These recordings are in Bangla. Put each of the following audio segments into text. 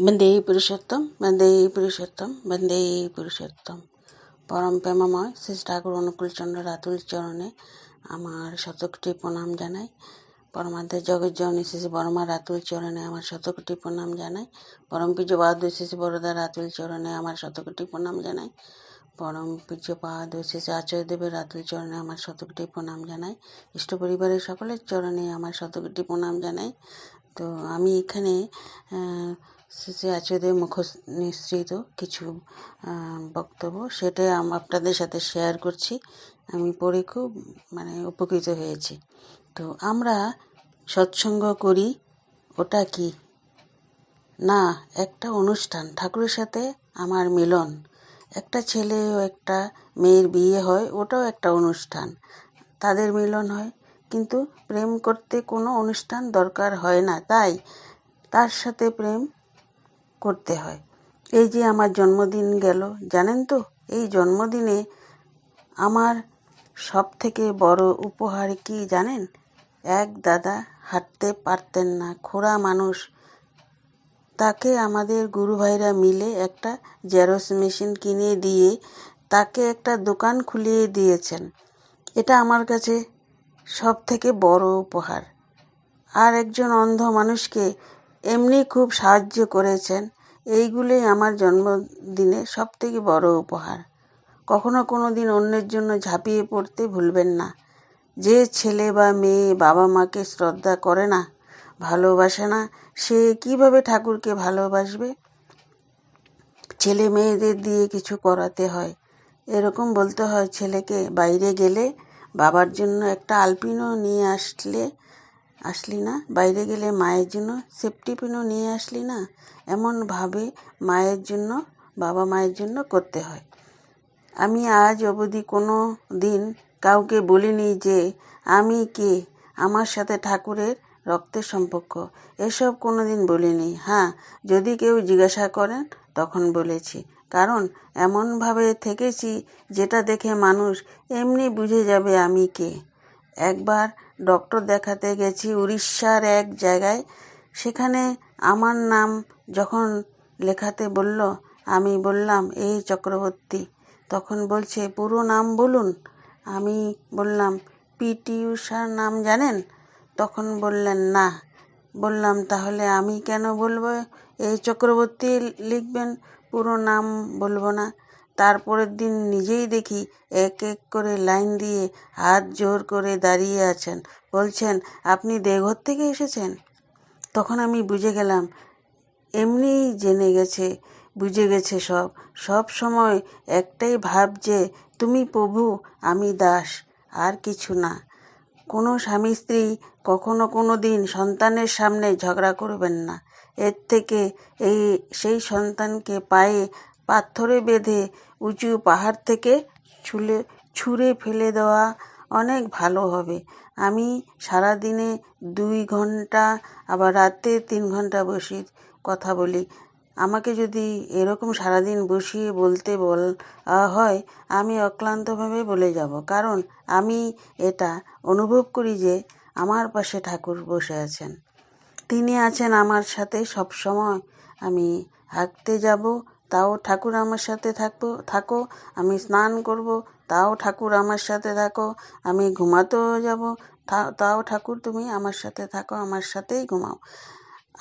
বন্দে পুরুষোত্তম বন্দে পুরুষোত্তম বন্দে পুরুষোত্তম পরম প্রেমময় শ্রী ঠাকুর অনুকূলচন্দ্র রাতুল চরণে আমার শতকটি প্রণাম জানাই পরমান্তে জগৎ জননী শ্রী বর্মা রাতুল চরণে আমার শতকটি প্রণাম জানাই পরম পূজ্য বাহাদুর শ্রী বরদা রাতুল চরণে আমার শতকোটি প্রণাম জানাই পরম পূজ্য বাহাদুর শ্রী আচার্যদেবের রাতুল চরণে আমার শতকোটি প্রণাম জানাই ইষ্ট পরিবারের সকলের চরণে আমার শতকোটি প্রণাম জানাই তো আমি এখানে শ্রী শ্রী আচার্যদেব মুখ নিঃসৃত কিছু বক্তব্য। সেটাই আপনাদের সাথে শেয়ার করছি। আমি পড়ে খুব মানে উপকৃত হয়েছি। তো আমরা সৎসঙ্গ করি, ওটা কি? না, একটা অনুষ্ঠান, ঠাকুরের সাথে আমার মিলন। একটা ছেলে ও একটা মেয়ের বিয়ে হয়, ওটাও একটা অনুষ্ঠান। তাদের মিলন হয়। কিন্তু প্রেম করতে কোনো অনুষ্ঠান দরকার হয় না। তাই তার সাথে প্রেম করতে হয়। এই যে আমার জন্মদিন গেল, জানেন তো? এই জন্মদিনে আমার সব থেকে বড় উপহার কি জানেন? এক দাদা হাঁটতে পারতেন না, খোড়া মানুষ। তাকে আমাদের গুরু ভাইরা মিলে একটা জেরক্স মেশিন কিনে দিয়ে তাকে একটা দোকান খুলিয়ে দিয়েছেন। এটা আমার কাছে সব থেকে বড় উপহার। আর একজন অন্ধ মানুষকে এমনি খুব সাহায্য করেছেন। এইগুলোই আমার জন্মদিনে সব থেকে বড় উপহার। কখনো কোনো দিন অন্যের জন্য ঝাঁপিয়ে পড়তে ভুলবেন না। যে ছেলে বা মেয়ে বাবা মাকে শ্রদ্ধা করে না, ভালোবাসে না, সে কীভাবে ঠাকুরকে ভালোবাসবে? ছেলে মেয়েদের দিয়ে কিছু করাতে হয়। এরকম বলতে হয়, ছেলেকে বাইরে গেলে বাবার জন্য একটা আলপিনও নিয়ে আসলে আসলি না? বাইরে গেলে মায়ের জন্য সেফটি পিনও নিয়ে আসলি না? এমনভাবে মায়ের জন্য, বাবা মায়ের জন্য করতে হয়। আমি আজ অবধি কোনো দিন কাউকে বলিনি যে আমি কে, আমার সাথে ঠাকুরের রক্তের সম্পর্ক। এসব কোনো দিন বলিনি। হ্যাঁ যদি কেউ জিজ্ঞাসা করেন, তখন বলেছি। কারণ এমনভাবে থেকেছি যেটা দেখে মানুষ এমনি বুঝে যাবে আমি কে। একবার ডক্টর দেখাতে গেছি উড়িষ্যার এক জায়গায়। সেখানে আমার নাম যখন লেখাতে বলল, আমি বললাম, এই চক্রবর্তী। তখন বলছে, পুরো নাম বলুন। আমি বললাম পিটি উষার নাম জানেন? তখন বললেন, না। বললাম, তাহলে আমি কেন বলব? এই চক্রবর্তী লিখবেন, পুরো নাম বলব না। তারপরের দিন নিজেই দেখি এক এক করে লাইন দিয়ে হাত জোর করে দাঁড়িয়ে আছেন। বলছেন, আপনি দেঘর থেকে এসেছেন? তখন আমি বুঝে গেলাম, এমনিই জেনে গেছে, বুঝে গেছে সব। সব সময় একটাই ভাব যে, তুমি প্রভু, আমি দাস, আর কিছু না। কোনো স্বামী স্ত্রী কখনো কোনো দিন সন্তানের সামনে ঝগড়া করবেন না। এর থেকে এই, সেই সন্তানকে পায়ে পাথরে বেঁধে উঁচু পাহাড় থেকে ছুলে, ছুঁড়ে ফেলে দেওয়া অনেক ভালো হবে। আমি সারাদিনে দুই ঘণ্টা, আবার রাতে তিন ঘণ্টা বসি কথা বলি। আমাকে যদি এরকম সারাদিন বসিয়ে বলতে বল হয়, আমি অক্লান্তভাবে বলে যাব। কারণ আমি এটা অনুভব করি যে আমার পাশে ঠাকুর বসে আছেন। তিনি আছেন আমার সাথে সব সময় আমি হাঁটতে যাব তাও ঠাকুর আমার সাথে থাকব, থাকো, আমি স্নান করব, তাও ঠাকুর আমার সাথে থাকো, আমি ঘুমাতেও যাব তাও ঠাকুর তুমি আমার সাথে থাকো, আমার সাথেই ঘুমাও।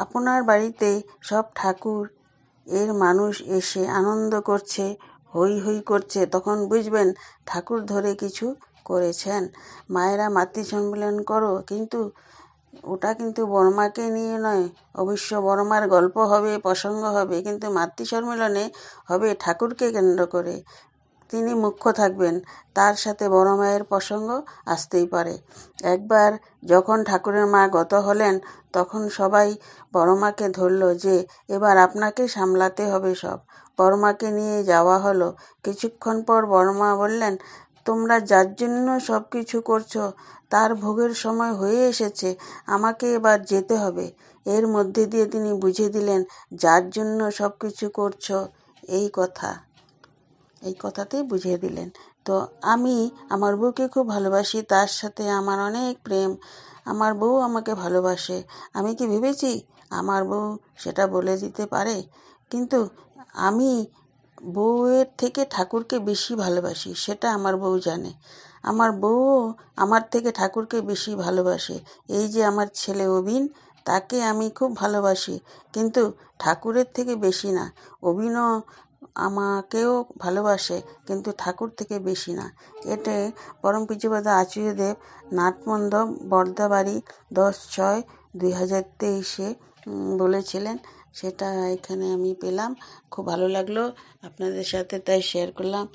আপনার বাড়িতে সব ঠাকুর এর মানুষ এসে আনন্দ করছে হই হই করছে, তখন বুঝবেন ঠাকুর ধরে কিছু করেছেন। মায়েরা মাতৃ সম্মেলন করো, কিন্তু ওটা কিন্তু বর্মাকে নিয়ে নয়, অবশ্য বর্মার গল্প হবে, প্রসঙ্গ হবে, কিন্তু মাতৃ সম্মেলনে হবে ঠাকুরকে কেন্দ্র করে। তিনি মুখ্য থাকবেন, তার সাথে বড় মায়ের প্রসঙ্গ আসতেই পারে। একবার যখন ঠাকুরের মা গত হলেন, তখন সবাই বড় মাকে ধরল যে, এবার আপনাকে সামলাতে হবে সব। বড় মাকে নিয়ে যাওয়া হলো। কিছুক্ষণ পর বড় মা বললেন তোমরা যার জন্য সব কিছু করছ, তার ভোগের সময় হয়ে এসেছে, আমাকে এবার যেতে হবে। এর মধ্যে দিয়ে তিনি বুঝিয়ে দিলেন, যার জন্য সব কিছু করছ, এই কথা। এই কথাতেই বুঝিয়ে দিলেন। তো আমি আমার বউকে খুব ভালোবাসি, তার সাথে আমার অনেক প্রেম। আমার বউ আমাকে ভালোবাসে। আমি কি ভেবেছি আমার বউ সেটা বলে দিতে পারে? কিন্তু আমি বউয়ের থেকে ঠাকুরকে বেশি ভালোবাসি, সেটা আমার বউ জানে। আমার বউও আমার থেকে ঠাকুরকে বেশি ভালোবাসে। এই যে আমার ছেলে অবিন, তাকে আমি খুব ভালোবাসি, কিন্তু ঠাকুরের থেকে বেশি না। অবিনও আমাকেও ভালোবাসে, কিন্তু ঠাকুর থেকে বেশি না। এতে পরম পূজ্যপাদ আচার্যদেব নাটমন্ডপ বর্দাবাড়ি দশ ছয় দুই হাজার তেইশে বলেছিলেন সেটা এখানে আমি পেলাম। খুব ভালো লাগল আপনাদের সাথে তাই শেয়ার করলাম।